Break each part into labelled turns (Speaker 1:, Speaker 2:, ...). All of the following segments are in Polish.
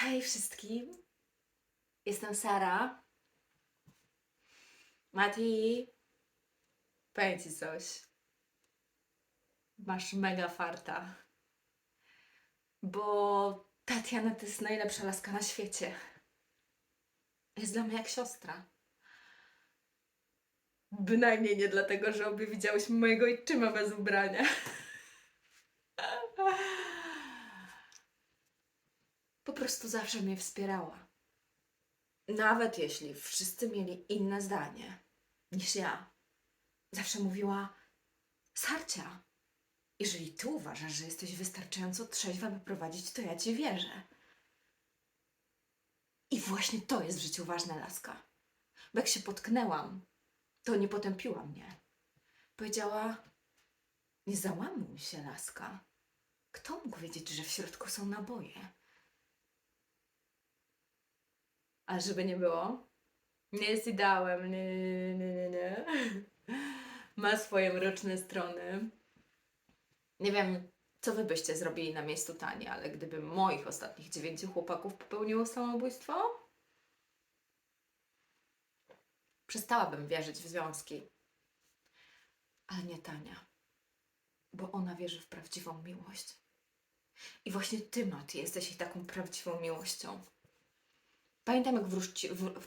Speaker 1: Hej wszystkim. Jestem Sara. Mati. Powiem ci coś. Masz mega farta. Bo Tatiana to jest najlepsza laska na świecie. Jest dla mnie jak siostra. Bynajmniej nie dlatego, że obie widziałyśmy mojego ojczyma bez ubrania. Po prostu zawsze mnie wspierała. Nawet jeśli wszyscy mieli inne zdanie niż ja. Zawsze mówiła: Sarcia, jeżeli ty uważasz, że jesteś wystarczająco trzeźwa, by prowadzić, to ja ci wierzę. I właśnie to jest w życiu ważna laska. Bo jak się potknęłam, to nie potępiła mnie. Powiedziała: Nie załamuj się, laska. Kto mógł wiedzieć, że w środku są naboje? A żeby nie było, nie jest ideałem, nie, nie, nie, nie, nie. Ma swoje mroczne strony. Nie wiem, co wy byście zrobili na miejscu Tani, ale gdyby moich ostatnich dziewięciu chłopaków popełniło samobójstwo, przestałabym wierzyć w związki. Ale nie Tania, bo ona wierzy w prawdziwą miłość. I właśnie ty, Mati, jesteś jej taką prawdziwą miłością. Pamiętam, jak wróci, wr,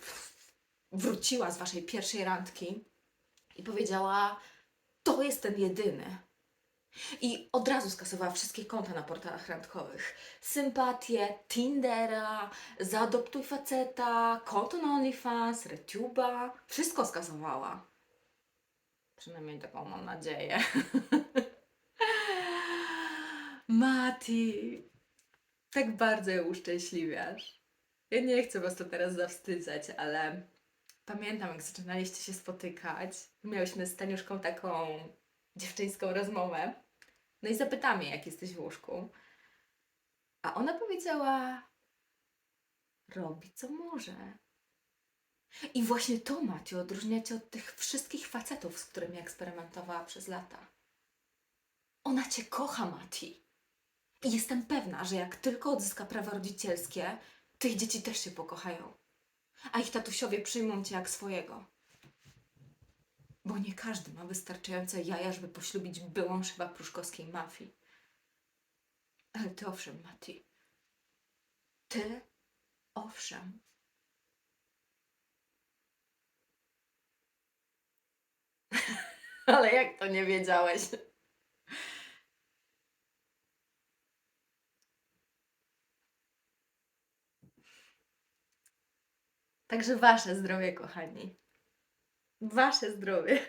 Speaker 1: wróciła z waszej pierwszej randki i powiedziała: To jest ten jedyny. I od razu skasowała wszystkie konta na portalach randkowych. Sympatię, Tindera, zaadoptuj faceta, konto na OnlyFans, RedTube'a. Wszystko skasowała. Przynajmniej taką mam nadzieję. Mati, tak bardzo ją uszczęśliwiasz. Ja nie chcę was to teraz zawstydzać, ale pamiętam, jak zaczynaliście się spotykać. Miałyśmy z Taniuszką taką dziewczyńską rozmowę. No i zapytałam jej, jak jesteś w łóżku. A ona powiedziała, robi co może. I właśnie to, Maciu, odróżnia cię od tych wszystkich facetów, z którymi eksperymentowała przez lata. Ona cię kocha, Mati. I jestem pewna, że jak tylko odzyska prawa rodzicielskie, tych dzieci też się pokochają. A ich tatusiowie przyjmą cię jak swojego. Bo nie każdy ma wystarczające jaja, żeby poślubić byłą szyba pruszkowskiej mafii. Ale ty owszem, Mati. Ty owszem. Ale jak to nie wiedziałeś? Także wasze zdrowie, kochani. Wasze zdrowie.